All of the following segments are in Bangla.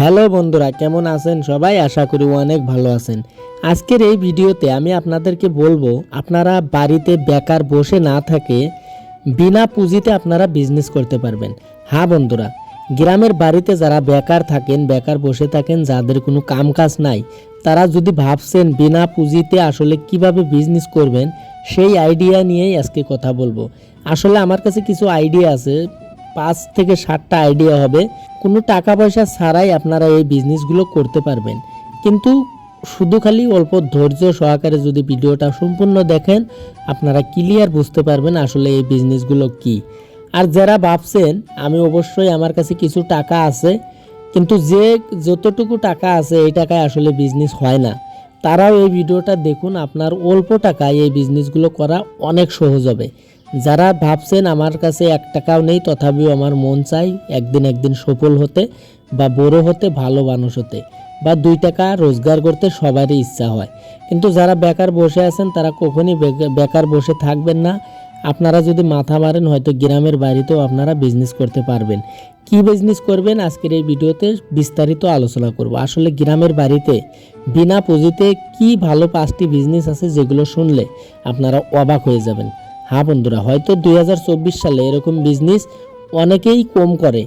হ্যালো বন্ধুরা, কেমন আছেন সবাই? আশা করি অনেক ভালো আছেন। আজকের এই ভিডিওতে আমি আপনাদেরকে বলব, আপনারা বাড়িতে বেকার বসে না থাকে বিনা পুঁজিতে আপনারা বিজনেস করতে পারবেন। হ্যাঁ বন্ধুরা, গ্রামের বাড়িতে যারা বেকার থাকেন, বেকার বসে থাকেন, যাদের কোনো কাম কাজ নাই, তারা যদি ভাবছেন বিনা পুঁজিতে আসলে কীভাবে বিজনেস করবেন, সেই আইডিয়া নিয়েই আজকে কথা বলব। আসলে আমার কাছে কিছু আইডিয়া আছে পাঁচ থেকে সাতটা আইডিয়া হবে। কোনো টাকা পয়সা ছাড়াই আপনারা এই বিজনেসগুলো করতে পারবেন। কিন্তু শুধু খালি অল্প ধৈর্য সহকারে যদি ভিডিওটা সম্পূর্ণ দেখেন, আপনারা ক্লিয়ার বুঝতে পারবেন আসলে এই বিজনেসগুলো কি। আর যারা ভাবছেন, আমি অবশ্যই আমার কাছে কিছু টাকা আছে, কিন্তু যে যতটুকু টাকা আছে, এই টাকায় আসলে বিজনেস হয় না। তারাও এই ভিডিওটা দেখুন, আপনার অল্প টাকায় এই বিজনেসগুলো করা অনেক সহজ হবে। যারা ভাবছেন আমার কাছে এক টাকাও নেই, তথাপিও আমার মন চাই একদিন একদিন সফল হতে বা বড় হতে, ভালো মানুষ হতে বা দুই টাকা রোজগার করতে সবারই ইচ্ছা হয়। কিন্তু যারা বেকার বসে আছেন, তারা কখনই বেকা- বেকার বসে থাকবেন না। আপনারা যদি মাথা মারেন, হয়তো গ্রামের বাড়িতেও আপনারা বিজনেস করতে পারবেন। কি বিজনেস করবেন? আজকের এই ভিডিওতে বিস্তারিত আলোচনা করব। আসলে গ্রামের বাড়িতে বিনা পুঁজিতে কি ভালো পাঁচটি বিজনেস আছে, যেগুলো শুনলে আপনারা অবাক হয়ে যাবেন। হ্যাঁ বন্ধুরা, হয়তো দুই হাজার চব্বিশ সালে এরকম বিজনেস অনেকেই কম করে।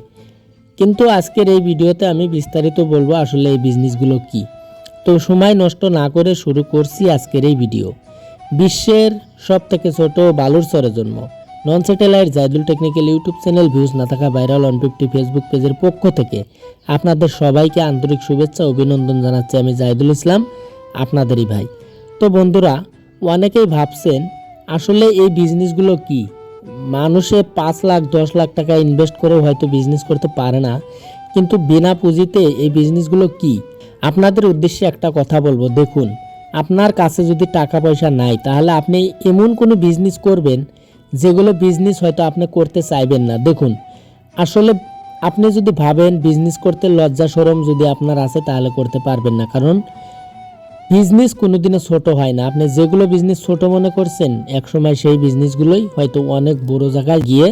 কিন্তু আজকের এই ভিডিওতে আমি বিস্তারিত বলব আসলে এই বিজনেসগুলো কি। তো সময় নষ্ট না করে শুরু করছি আজকের এই ভিডিও। বিশ্বের সব থেকে ছোট বালুর চরে জন্ম non satellite Zaidul technical YouTube channel views না থাকা ভাইরাল ওয়ান ফিফটি ফেসবুক পেজের পক্ষ থেকে আপনাদের সবাইকে আন্তরিক শুভেচ্ছা, অভিনন্দন জানাচ্ছি আমি জাহিদুল ইসলাম, আপনাদেরই ভাই। তো বন্ধুরা, অনেকেই ভাবছেন আসলে এই বিজনেসগুলো কি? মানুষে পাঁচ লাখ, দশ লাখ টাকা ইনভেস্ট করেও হয়তো বিজনেস করতে পারে না। কিন্তু বিনা পুঁজিতে এই বিজনেসগুলো কি? আপনাদের উদ্দেশ্যে একটা কথা বলব, দেখুন। আপনার কাছে যদি টাকা পয়সা নাই, তাহলে আপনি এমন কোনো বিজনেস করবেন যেগুলো বিজনেস হয়তো আপনি করতে চাইবেন না। দেখুন, আসলে আপনি যদি ভাবেন বিজনেস করতে লজ্জা সরম যদি আপনার আছে, তাহলে করতে পারবেন না। কারণ বিজনেস কোনোদিনও ছোট হয় না। আপনি যেগুলো বিজনেস ছোট মনে করছেন, একসময় সেই বিজনেসগুলোই হয়তো অনেক বড় জায়গায় গিয়ে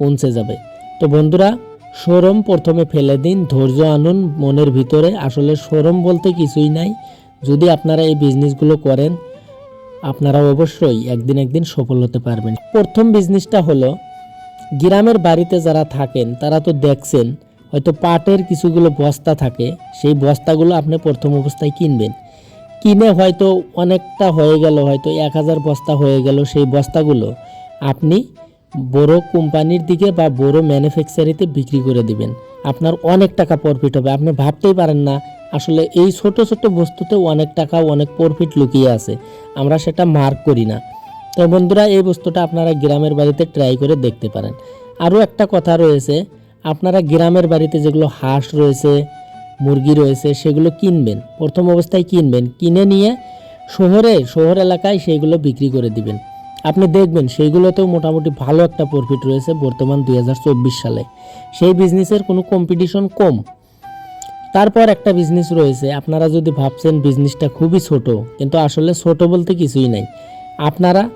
পৌঁছে যাবে। তো বন্ধুরা, শোরম প্রথমে ফেলে দিন, ধৈর্য আনুন, মনের ভিতরে। আসলে শোরম বলতে কিছুই নাই। যদি আপনারা এই বিজনেসগুলো করেন, আপনারা অবশ্যই একদিন একদিন সফল হতে পারবেন। প্রথম বিজনেসটা হলো, গ্রামের বাড়িতে যারা থাকেন, তারা তো দেখছেন, হয়তো পাটের কিছুগুলো বস্তা থাকে। সেই বস্তাগুলো আপনি প্রথম অবস্থায় কিনবেন। কিনে হয়তো অনেকটা হয়ে গেল, হয়তো এক হাজার বস্তা হয়ে গেল সেই বস্তাগুলো। আপনি বড় কোম্পানির দিকে বা বড় ম্যানুফ্যাকচারিতে বিক্রি করে দিবেন। আপনার অনেক টাকা প্রফিট হবে। আপনি ভাবতেই পারেন না, আসলে এই ছোট ছোট বস্তুতে অনেক টাকা, অনেক প্রফিট লুকিয়ে আছে। আমরা সেটা মার্ক করি না। তো বন্ধুরা, এই বস্তুটা আপনারা গ্রামের বাড়িতে ট্রাই করে দেখতে পারেন। আরও একটা কথা রয়েছে, আপনারা গ্রামের বাড়িতে যেগুলো হাঁস রয়েছে মুরগি রয়েছে, সেগুলো কিনবেন। প্রথম অবস্থায় কিনবেন। কিনে নিয়ে শহরে, শহর এলাকায় সেইগুলো বিক্রি করে দিবেন। আপনি দেখবেন সেইগুলোতেও মোটামুটি ভালো একটা প্রফিট রয়েছে বর্তমান দুই সালে। সেই বিজনেসের কোনো কম্পিটিশন কম। তারপর একটা বিজনেস রয়েছে, আপনারা যদি ভাবছেন বিজনেসটা খুবই ছোট, কিন্তু আসলে ছোট বলতে কিছুই নাই। আপনারা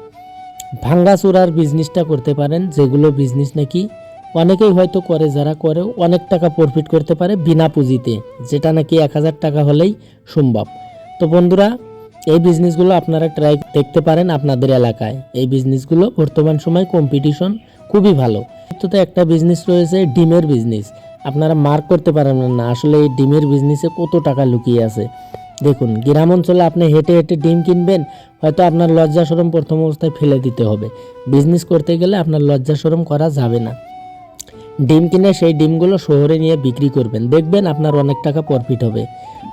ভাঙ্গাচুরার বিজনেসটা করতে পারেন, যেগুলো বিজনেস নাকি অনেকেই হয়তো করে, যারা করে, অনেক টাকা প্রফিট করতে পারে বিনা পুঁজিতে, যেটা নাকি এক হাজার টাকা হলেই সম্ভব। তো বন্ধুরা, এই বিজনেসগুলো আপনারা ট্রাই দেখতে পারেন আপনাদের এলাকায়। এই বিজনেসগুলো বর্তমান সময় কম্পিটিশন খুবই ভালো। তো একটা বিজনেস রয়েছে ডিমের বিজনেস আপনারা মার্ক করতে পারেন না, আসলে এই ডিমের বিজনেসে কত টাকা লুকিয়ে আছে। দেখুন, গ্রাম অঞ্চলে আপনি হেঁটে হেঁটে ডিম কিনবেন, হয়তো আপনার লজ্জা সরম প্রথম অবস্থায় ফেলে দিতে হবে। বিজনেস করতে গেলে আপনার লজ্জা সরম করা যাবে না। ডিম কিনে সেই ডিমগুলো শহরে নিয়ে বিক্রি করবেন। দেখবেন আপনার অনেক টাকা প্রফিট হবে।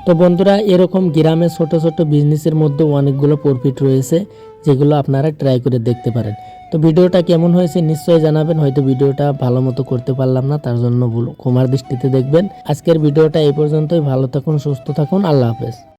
তো বন্ধুরা, এরকম গ্রামে ছোট ছোট বিজনেসের মধ্যে অনেকগুলো প্রফিট রয়েছে, যেগুলো আপনারা ট্রাই করে দেখতে পারেন। তো ভিডিওটা কেমন হয়েছে নিশ্চয়ই জানাবেন, হয়তো ভিডিওটা ভালো মতো করতে পারলাম না, তার জন্য ক্ষমার দৃষ্টিতে দেখবেন। আজকের ভিডিওটা এই পর্যন্তই, ভালো থাকুন, সুস্থ থাকুন, আল্লাহ হাফেজ।